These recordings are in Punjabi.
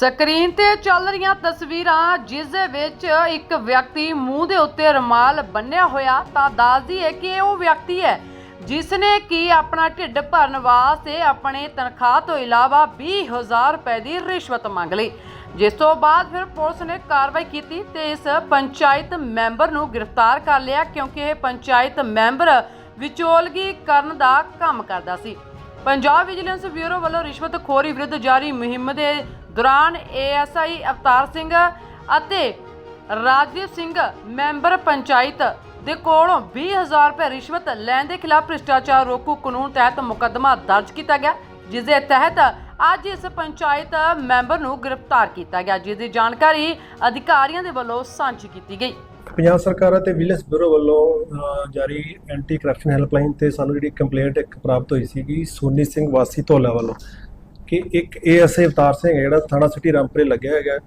ਸਕਰੀਨ ਤੇ ਚੱਲ ਰਹੀਆਂ ਤਸਵੀਰਾਂ, ਜਿਸ ਦੇ ਵਿੱਚ ਇੱਕ ਵਿਅਕਤੀ ਮੂੰਹ ਦੇ ਉੱਤੇ ਰੁਮਾਲ ਬੰਨਿਆ ਹੋਇਆ, ਤਾਂ ਦੱਸਦੀ ਹੈ ਕਿ ਇਹ ਉਹ ਵਿਅਕਤੀ ਹੈ ਜਿਸ ਨੇ ਕੀ ਆਪਣਾ ਢਿੱਡ ਭਰਨ ਵਾਸਤੇ ਆਪਣੇ ਤਨਖਾਹ ਤੋਂ ਇਲਾਵਾ 20000 ਰੁਪਏ ਦੀ ਰਿਸ਼ਵਤ ਮੰਗ ਲਈ। ਜਿਸ ਤੋਂ ਬਾਅਦ ਫਿਰ ਪੁਲਿਸ ਨੇ ਕਾਰਵਾਈ ਕੀਤੀ ਤੇ ਇਸ ਪੰਚਾਇਤ ਮੈਂਬਰ ਨੂੰ ਗ੍ਰਿਫਤਾਰ ਕਰ ਲਿਆ, ਕਿਉਂਕਿ ਇਹ ਪੰਚਾਇਤ ਮੈਂਬਰ ਵਿਚੋਲਗੀ ਕਰਨ ਦਾ ਕੰਮ ਕਰਦਾ ਸੀ। ਪੰਜਾਬ ਵਿਜੀਲੈਂਸ ਬਿਊਰੋ ਵੱਲੋਂ ਰਿਸ਼ਵਤਖੋਰੀ ਵਿਰੁੱਧ ਜਾਰੀ ਮੁਹਿੰਮ ਦੇ ਦੌਰਾਨ ਏਐਸਆਈ ਅਵਤਾਰ ਸਿੰਘ ਅਤੇ ਰਾਜਦੀਪ ਸਿੰਘ ਮੈਂਬਰ ਪੰਚਾਇਤ ਦੇ ਕੋਲੋਂ 20000 ਰੁਪਏ ਰਿਸ਼ਵਤ ਲੈਣ ਦੇ ਖਿਲਾਫ ਭ੍ਰਿਸ਼ਟਾਚਾਰ ਰੋਕੂ ਕਾਨੂੰਨ ਤਹਿਤ ਮੁਕੱਦਮਾ ਦਰਜ ਕੀਤਾ ਗਿਆ ਜਿਸ ਦੇ ਤਹਿਤ ਅੱਜ ਇਸ ਪੰਚਾਇਤ ਮੈਂਬਰ ਨੂੰ ਗ੍ਰਿਫਤਾਰ ਕੀਤਾ ਗਿਆ ਜਿਸ ਦੀ ਜਾਣਕਾਰੀ ਅਧਿਕਾਰੀਆਂ ਦੇ ਵੱਲੋਂ ਸਾਂਝੀ ਕੀਤੀ ਗਈ। ਪੰਜਾਬ ਸਰਕਾਰ ਅਤੇ ਵਿਜੀਲੈਂਸ ਬਿਊਰੋ ਵੱਲੋਂ ਜਾਰੀ ਐਂਟੀ ਕਰਪਸ਼ਨ ਹੈਲਪਲਾਈਨ ਤੇ ਸਾਨੂੰ ਜਿਹੜੀ ਕੰਪਲੇਂਟ ਇੱਕ ਪ੍ਰਾਪਤ ਹੋਈ ਸੀਗੀ ਸੋਨੀ ਸਿੰਘ ਵਾਸੀ ਧੌਲਾ ਵੱਲੋਂ। ਕਿ ਇੱਕ ਏਐਸਏ ਅਵਤਾਰ ਸਿੰਘ ਹੈ ਜਿਹੜਾ ਥਾਣਾ ਸਿਟੀ ਰਾਮਪੁਰੇ ਲੱਗਿਆ ਹੈਗਾ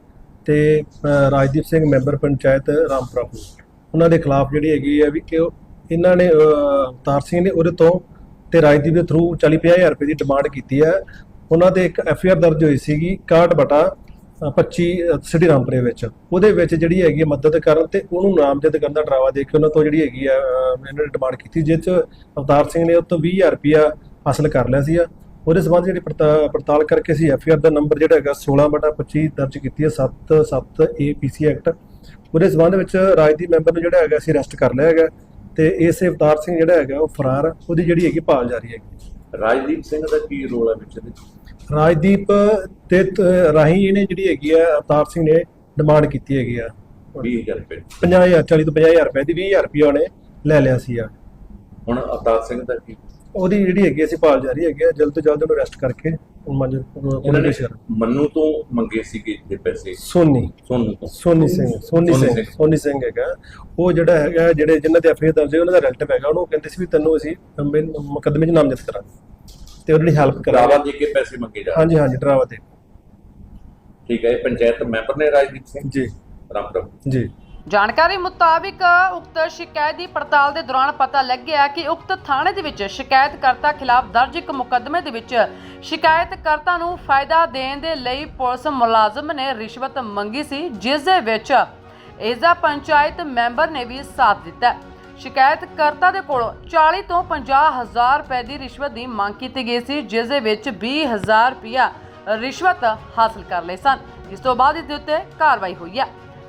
ਤੇ ਰਾਜਦੀਪ ਸਿੰਘ ਮੈਂਬਰ ਪੰਚਾਇਤ ਰਾਮਪੁਰਾ ਹੋ ਉਹਨਾਂ ਦੇ ਖਿਲਾਫ ਜਿਹੜੀ ਹੈਗੀ ਹੈ ਵੀ ਕਿ ਇਹਨਾਂ ਨੇ ਅਵਤਾਰ ਸਿੰਘ ਨੇ ਉਹਦੇ ਤੋਂ ਤੇ ਰਾਜਦੀਪ ਦੇ ਥਰੂ 40 ਹਜ਼ਾਰ ਰੁਪਏ ਦੀ ਡਿਮਾਂਡ ਕੀਤੀ ਹੈ। ਉਹਨਾਂ 'ਤੇ ਇੱਕ ਐਫਆਈਆਰ ਦਰਜ ਹੋਈ ਸੀਗੀ 61 ਬਟਾ ਅ, 25 ਸਿਟੀ ਰਾਮਪੁਰੇ ਵਿੱਚ। ਉਹਦੇ ਵਿੱਚ ਜਿਹੜੀ ਹੈਗੀ ਹੈ ਮਦਦ ਕਰਨ ਤੇ ਉਹਨੂੰ ਨਾਮਜ਼ਦ ਕਰਨ ਦਾ ਡਰਾਵਾ ਦੇ ਕੇ ਉਹਨਾਂ ਤੋਂ ਜਿਹੜੀ ਹੈਗੀ ਆ ਇਹਨਾਂ ਨੇ ਡਿਮਾਂਡ ਕੀਤੀ ਜਿਸ ਚ ਅਵਤਾਰ ਸਿੰਘ ਨੇ ਉਹ ਤੋਂ 20000 ਰੁਪਇਆ ਹਾਸਲ ਕਰ ਲਿਆ ਸੀ ਉਹਦੇ ਸਬੰਧ ਜਿਹੜੀ ਪੜਤਾ- ਪੜਤਾਲ ਕਰਕੇ ਸੀ ਐਫਆਈਆਰ ਦਾ ਨੰਬਰ ਜਿਹੜਾ ਹੈਗਾ 16 ਬਟਾ 25 ਦਰਜ ਕੀਤੀ ਹੈ 77 ਏਪੀਸੀ ਐਕਟ ਉਹਦੇ ਸਬੰਧ ਵਿੱਚ ਰਾਜਦੀਪ ਮੈਂਬਰ ਨੂੰ ਜਿਹੜਾ ਹੈਗਾ ਅਸੀਂ ਅਰੈਸਟ ਕਰ ਲਿਆ ਹੈਗਾ। ਤੇ ਇਸ ਅਵਤਾਰ ਸਿੰਘ ਜਿਹੜਾ ਹੈਗਾ ਉਹ ਫਰਾਰ। ਉਹਦੀ ਜਿਹੜੀ ਹੈਗੀ ਭਾਲ ਜਾਰੀ ਹੈਗੀ। ਰਾਜਦੀਪ ਸਿੰਘ ਦਾ ਕੀ ਰੋਲ ਹੈ ਵਿੱਚ ਇਹਦੇ ਰਾਜਦੀਪ ਤੇ ਤ- ਰਾਹੀਂ ਇਹਨੇ ਜਿਹੜੀ ਹੈਗੀ ਆ ਅਵਤਾਰ ਸਿੰਘ ਨੇ ਡਿਮਾਂਡ ਕੀਤੀ ਹੈਗੀ ਆ। 20000 ਰੁਪਏ। 50000 40 ਤੋਂ 50000 ਰੁਪਏ ਦੀ 20000 ਰੁਪਏ ਉਹਨੇ ਲੈ ਲਿਆ ਸੀ ਆ। ਹੁਣ ਅਵਤਾਰ ਸਿੰਘ ਦਾ ਕੀ? ਉਹਦੀ ਜਿਹੜੀ ਹੈਗੀ ਅਸੀਂ ਭਾਲ ਜਾਰੀ ਹੈਗੀ ਆ ਜਲਦ ਤੋਂ ਜਲਦ ਉਹਨੂੰ ਅਰੈਸਟ ਕਰਕੇ ਇਹਨਾਂ ਉਹਨਾਂ ਨੇ ਦੇ ਮੰਨੂ ਤੋਂ ਮੰਗੇ ਸੀਗੇ ਇਹ ਪੈਸੇ। ਸੋਨੀ। ਸੋਨੂ ਸੋਨੀ ਸਿੰਘ ਸੋਨੀ ਸਿੰਘ। ਸੋਨੀ ਸਿੰਘ ਹੈਗਾ। ਉਹ ਜਿਹੜਾ ਹੈਗਾ ਜਿਹੜੇ ਜਿਨ੍ਹਾਂ ਦੇ ਅਫੇਅਰ ਦਰਜ ਹੈ ਉਹਨਾਂ ਦਾ ਰਿਲੇਟਿਵ ਹੈਗਾ। ਉਹਨੂੰ ਕਹਿੰਦੇ ਸੀ ਵੀ ਤੈਨੂੰ ਅਸੀਂ ਮੁਕੱਦਮੇ 'ਚ ਨਾਮਜ਼ਦ ਕਰਾਂਗੇ। ਤੇ ਉਹਦੀ ਹੈਲਪ ਕਰਾਂਗੇ। ਦੇ ਕੇ ਪੈਸੇ ਮੰਗੇ ਜਾ ਹਾਂਜੀ ਹਾਂਜੀ ਡਰਾਵਾ ਤੇ ਠੀਕ ਹੈ ਇਹ ਪੰਚਾਇਤ ਮੈਂਬਰ ਨੇ ਰਾਜਦੀਪ ਸਿੰਘ? ਜੀ। ਰਾਮਪੁਰ ਜੀ। ਜਾਣਕਾਰੀ ਮੁਤਾਬਿਕ ਉਕਤ ਸ਼ਿਕਾਇਤ ਦੀ ਪੜਤਾਲ ਦੇ ਦੌਰਾਨ ਪਤਾ ਲੱਗਿਆ ਕਿ ਉਕਤ ਥਾਣੇ ਦੇ ਵਿੱਚ ਸ਼ਿਕਾਇਤਕਰਤਾ ਖਿਲਾਫ ਦਰਜ ਇੱਕ ਮੁਕੱਦਮੇ ਦੇ ਵਿੱਚ ਸ਼ਿਕਾਇਤਕਰਤਾ ਨੂੰ ਫਾਇਦਾ ਦੇਣ ਦੇ ਲਈ ਪੁਲਿਸ ਮੁਲਾਜ਼ਮ ਨੇ ਰਿਸ਼ਵਤ ਮੰਗੀ ਸੀ, ਜਿਸ ਦੇ ਵਿੱਚ ਇਸ ਦਾ ਪੰਚਾਇਤ ਮੈਂਬਰ ਨੇ ਵੀ ਸਾਥ ਦਿੱਤਾ। ਸ਼ਿਕਾਇਤਕਰਤਾ ਦੇ ਕੋਲੋਂ 40 ਤੋਂ 50 ਹਜ਼ਾਰ ਰੁਪਏ ਦੀ ਰਿਸ਼ਵਤ ਦੀ ਮੰਗ ਕੀਤੀ ਗਈ ਸੀ, ਜਿਸ ਦੇ ਵਿੱਚ 20 ਹਜ਼ਾਰ ਰੁਪਇਆ ਰਿਸ਼ਵਤ ਹਾਸਲ ਕਰ ਲਏ ਸਨ। ਇਸ ਤੋਂ ਬਾਅਦ ਇਸ ਦੇ ਉੱਤੇ ਕਾਰਵਾਈ ਹੋਈ ਹੈ।